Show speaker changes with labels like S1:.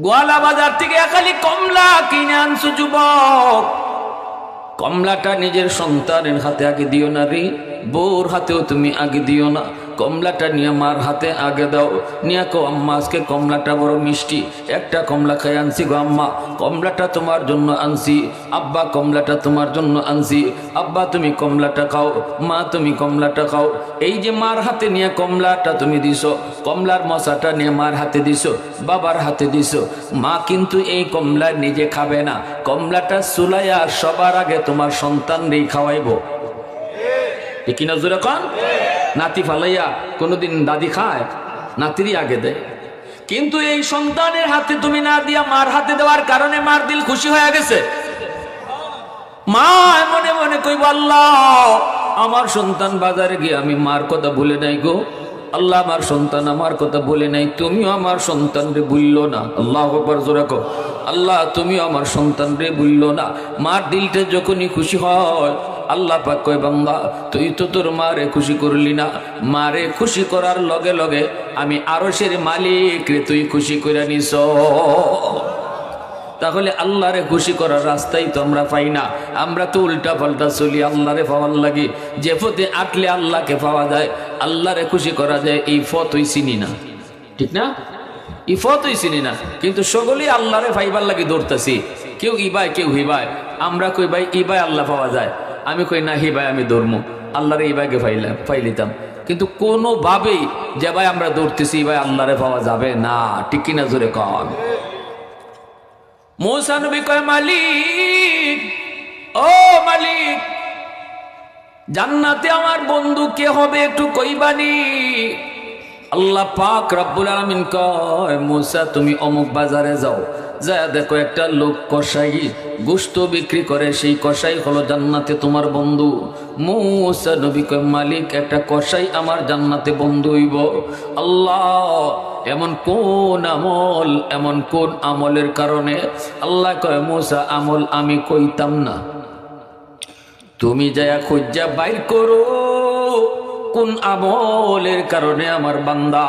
S1: গোয়ালা বাজার থেকে একালি কমলা কিনে আনছো, যুবক। কমলাটা নিজের সন্তানের হাতে আগে দিও না রে, বউর হাতেও তুমি আগে দিও না। কমলাটা নিয়ে মার হাতে আগে দাও। নিয়ে কো আম্মা, আজকে কমলাটা বড় মিষ্টি। একটা কমলা খাই আনছি গো আম্মা। কমলাটা তোমার জন্য আনছি। আব্বা, কমলাটা তোমার জন্য আনছি। আব্বা, তুমি কমলাটা খাও। মা, তুমি কমলাটা খাও। এই যে মার হাতে নিয়ে কমলাটা তুমি দিছো, কমলার মশাটা নিয়ে মার হাতে দিছো, বাবার হাতে দিছো। মা কিন্তু এই কমলা নিজে খাবে না। কমলাটা সুলাইয়া সবার আগে তোমার সন্তানরেই খাওয়াইবো। ঠিক কিনা জোরে কন? নাতি ফালাইয়া কোনোদিন দাদি খায়, নাতিরই আগে দেয়। কিন্তু এই সন্তানের হাতে তুমি না দিয়া মার হাতে দেওয়ার কারণে মার দিল খুশি হয়ে গেছে। মা মনে মনে কইব, আল্লাহ, আমার সন্তান বাজারে গিয়ে আমি মার কথা ভুলে নাই গো। আল্লাহ, আমার সন্তান আমার কথা বলে নাই। তুমিও আমার সন্তান রে ভুললো না। আল্লাহ একবার জোরে আল্লাহ, তুমিও আমার সন্তান রে ভুললো না। মার দিলটা যখনই খুশি হয় আল্লাহ পাক কয়, বান্দা, তুই তো তোর মারে খুশি করলি না। মারে খুশি করার লগে লগে আমি আরশের মালিক রে তুই খুশি করে নিস। তাহলে আল্লাহরে খুশি করার রাস্তাই তো আমরা পাই না। আমরা তো উল্টা পাল্টা চলি, আল্লাহরে পাওয়ার লাগি। যে পথে আটলে আল্লাহকে পাওয়া যায়, আল্লাহরে খুশি করা যায়, এই পথই চিনি না। ঠিক না? এই পথই চিনি না। কিন্তু সকলেই আল্লাহরে পাইবার লাগি দৌড়তেছি। কেউ ইবাই কেউ হিবাই আমরা কই ভাই ইবাই আল্লাহ পাওয়া যায়। আমি কই, না হিবাই আমি দৌড়মু আল্লাহরে ইবাইকে পাইলাম পাইলিতাম কিন্তু কোনোভাবেই যে, ভাই, আমরা দৌড়তেছি ভাই, আল্লাহরে পাওয়া যাবে না। ঠিক কিনা জোরে কন মৌসা কয়, মালিক মালিক, জান্নাতে আমার বন্ধু কে হবে একটু আল্লাহ পাক রব্বুল আলমিন কয়, মুসা, তুমি অমুক বাজারে যাও। যা দেখো, একটা লোক কষাই গোস্ত বিক্রি করে, সেই কষাই হলো জান্নাতে তোমার বন্ধু। মুসা নবী কয়, মালিক, একটা কষাই আমার জান্নাতে বন্ধু হইব। আল্লাহ, এমন কোন আমল, এমন কোন আমলের কারণে? আল্লাহ কয়, মুসা, আমল আমি কইতাম না। তুমি যায়া খুঁজা বাইর করো, কোন আমলের কারণে আমার বান্দা